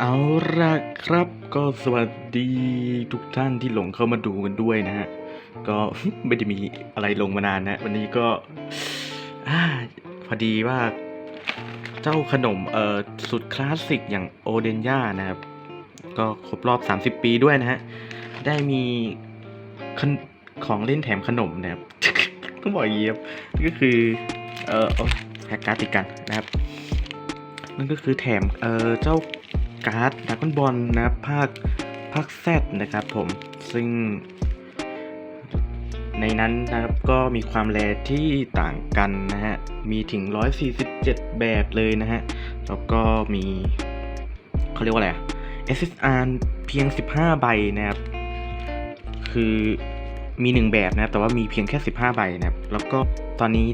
เอาละครับก็สวัสดีทุกท่านที่หลงเข้ามาดูกันด้วยนะฮะ ก็ไม่ได้มีอะไรลงมานานนะ วันนี้ก็อพอดีว่าเจ้าขนมเอ่อสุดคลาสสิกอย่างโอเดนย่านะครับ ก็ครบรอบ 30 ปีด้วยนะฮะ ได้มีขของเล่นแถมขนมนะครับ ต้องบอกอย่างนี้ครับก็คือเอ่อแฮกการ์ติกันนะครับนั่นก็คือแถมเอ่อเจ้า การ์ดดากอนบอลนะครับภาคภาคแซดนะครับผมซึ่ง ในนั้นนะครับก็มีความแรที่ต่างกันนะฮะ มีถึง 147 แบบเลยนะฮะ แล้วก็มีเขาเรียกว่าอะไรอะ SSR เพียง 15 ใบนะครับ คือมี 1 แบบนะครับ แต่ว่ามีเพียงแค่ 15 ใบนะครับ แล้วก็ตอนนี้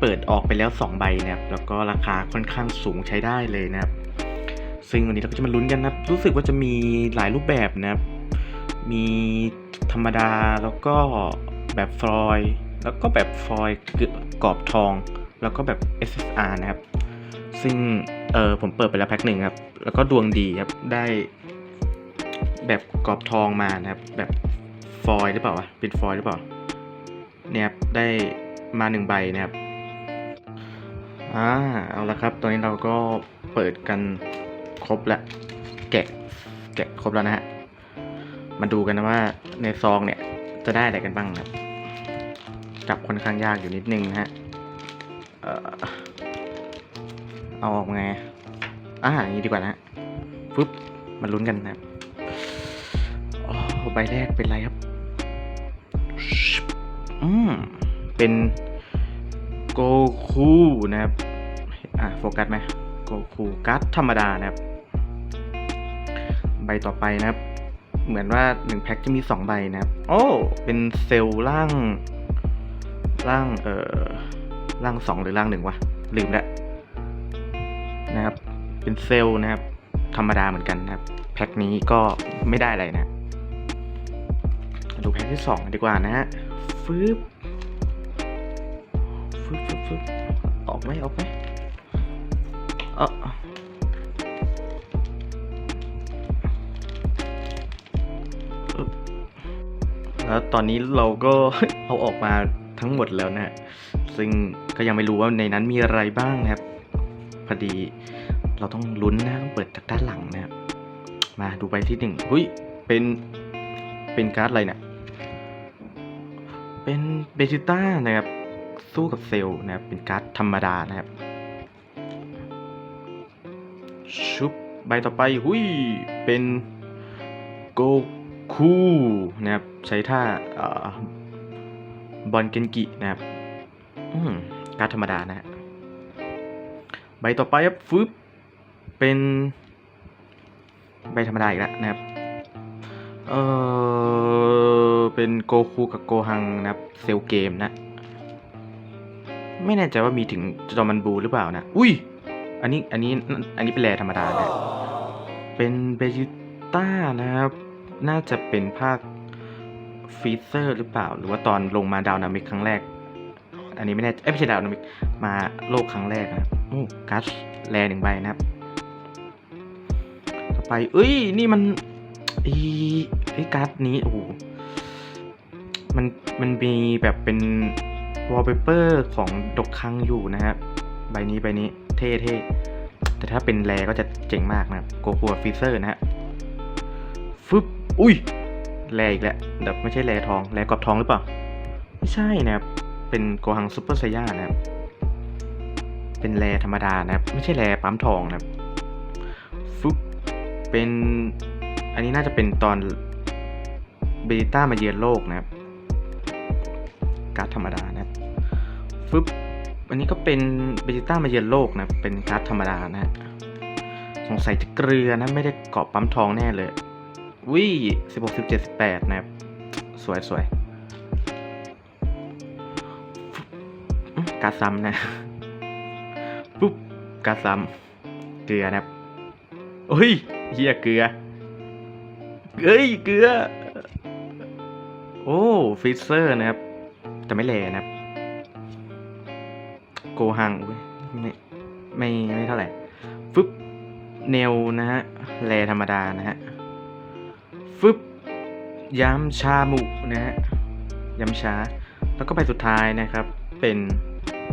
เปิดออกไปแล้ว 2 ใบนะครับ แล้วก็ราคาค่อนข้างสูงใช้ได้เลยนะครับ ซึ่งวันนี้เราก็จะมาลุ้นกันนะครับรู้สึกว่าจะมีหลายรูปแบบนะครับ มีธรรมดาแล้วก็แบบฟลอยด์แล้วก็แบบฟลอยด์กรอบทอง แล้วก็แบบ SSR นะครับ ซึ่งเออผมเปิดไปแล้วแพ็คหนึ่งครับ แล้วก็ดวงดีครับ ได้แบบกรอบทองมานะครับ แบบฟอยล์หรือเปล่าวะ เป็นฟอยล์หรือเปล่า เนี่ยครับ ได้มาหนึ่งใบนะครับ อ่า เอาละครับ ตอนนี้เราก็เปิดกัน ครบแล้วแกะแกะครบแล้วนะฮะมาดูกันนะว่าในซองเนี่ยจะได้อะไรกันบ้างนะครับจับค่อนข้างยากอยู่นิดนึงนะฮะเออเอาออกไงอ่าอย่างนี้ดีกว่านะฮะปุ๊บมาลุ้นกันนะครับอ๋อใบแรกเป็นอะไรครับ อืม เป็นโกคูนะครับ อะ โฟกัสไหมโกคูการ์ดธรรมดานะครับ ใบต่อไปนะครับ เหมือนว่า 1 แพ็คจะมี 2 ใบนะครับ โอ้ เป็นเซลล์ร่างร่าง เอ่อร่าง 2 หรือร่างหนึ่งวะ ลืมแล้วนะครับ เป็นเซลล์นะครับ ธรรมดาเหมือนกันนะครับ แพ็คนี้ก็ไม่ได้อะไรนะดูแพ็คที่ 2 ดีกว่านะฮะฟึบฟึบฟึบฟึบออกไหมออกไหมเออ แล้วตอนนี้เราก็เอาออกมาทั้งหมดแล้วนะฮะซึ่งก็ยังไม่รู้ว่าในนั้นมีอะไรบ้างนะครับ พอดีเราต้องลุ้นนะต้องเปิดจากด้านหลังนะครับ มาดูใบที่หนึ่งหุ้ย เป็น เป็นการ์ดอะไรเนี่ย เป็นเบจิต้านะครับ สู้กับเซลล์นะครับ เป็นการ์ดธรรมดานะครับ ชุบใบต่อไป หุยเป็นโก คู่นะครับ ใช้ท่าบอลเกนกินะครับการธรรมดานะฮะใบต่อไปครับฟึบเป็นใบธรรมดาอีกแล้วนะครับ เออเป็นโกคูกับโกฮังนะครับ เซลเกมนะ ไม่แน่ใจว่ามีถึงจอมันบูหรือเปล่านะ อุ้ย อันนี้ อันนี้ อันนี้เป็นแรธรรมดานะ เป็นเบจิต้านะครับ น่าจะเป็นภาคฟีเซอร์หรือเปล่า หรือว่าตอนลงมาดาวนามิกครั้งแรก อันนี้ไม่แน่เอ้ไม่ใช่ดาวนามิกมาโลกครั้งแรกนะครับโอ้การ์ดแรหนึ่งใบนะครับ ต่อไปเอ้ย นี่มันอีไอ้การ์ดนี้โอ้โหมันมันมีแบบเป็นวอลเปเปอร์ของดกคังอยู่นะครับ ใบนี้ใบนี้เท่เท่แต่ถ้าเป็นแรก็จะเจ๋งมากนะครับโกคัวฟิเซอร์นะฮะฟึบ อุ้ยแร่อีกแล้วแบบไม่ใช่แร่ทองแร่กรอบทองหรือเปล่า ไม่ใช่นะครับ เป็นโกหังซูเปอร์ไซย่านะครับ เป็นแร่ธรรมดานะครับ ไม่ใช่แร่ปั๊มทองนะครับฟึบเป็นอันนี้น่าจะเป็นตอนเบต้ามาเยือนโลกนะครับ การ์ดธรรมดานะครับฟึบอันนี้ก็เป็นเบจิต้ามาเยือนโลกนะ เป็นการ์ดธรรมดานะฮะสงสัยจะเกลือนะ ไม่ได้เกาะปั๊มทองแน่เลย วิสิบหกสิบเจ็ดสิบแปดนะครับ สวยสวยการดซ้ำนะ ปุ๊บการดซ้ำเกลือนะครับโอ้ยเฮียเกลือเอ้ยเกลือ โอ้ฟิเซอร์นะครับ แต่ไม่แลนะครับ โกหังไม่ไม่ไม่เท่าไหร่ฟึบเนลนะฮะแรธรรมดานะฮะ ฟึบยำชาหมุนะฮะยำชาแล้วก็ไปสุดท้ายนะครับ เป็น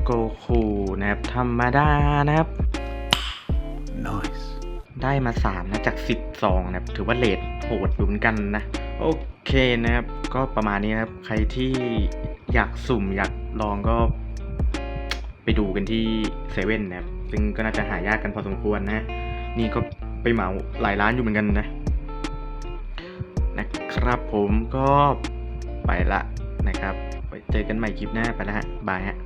โกคูนะครับ ธรรมดานะครับ Nice. ได้มา 3 นะ จาก10ซองนะครับ ถือว่าเลทโหดอยู่เหมือนกันนะ โอเคนะครับ ก็ประมาณนี้นะครับ ใครที่อยากสุ่มอยากลองก็ ไปดูกันที่เซเว่นนะครับ ซึ่งก็น่าจะหายากกันพอสมควรนะ นี่ก็ไปเหมาหลายร้านอยู่เหมือนกันนะนะ ครับผมก็ไปละนะครับไว้เจอกันใหม่คลิปหน้าไปละฮะ บายฮะ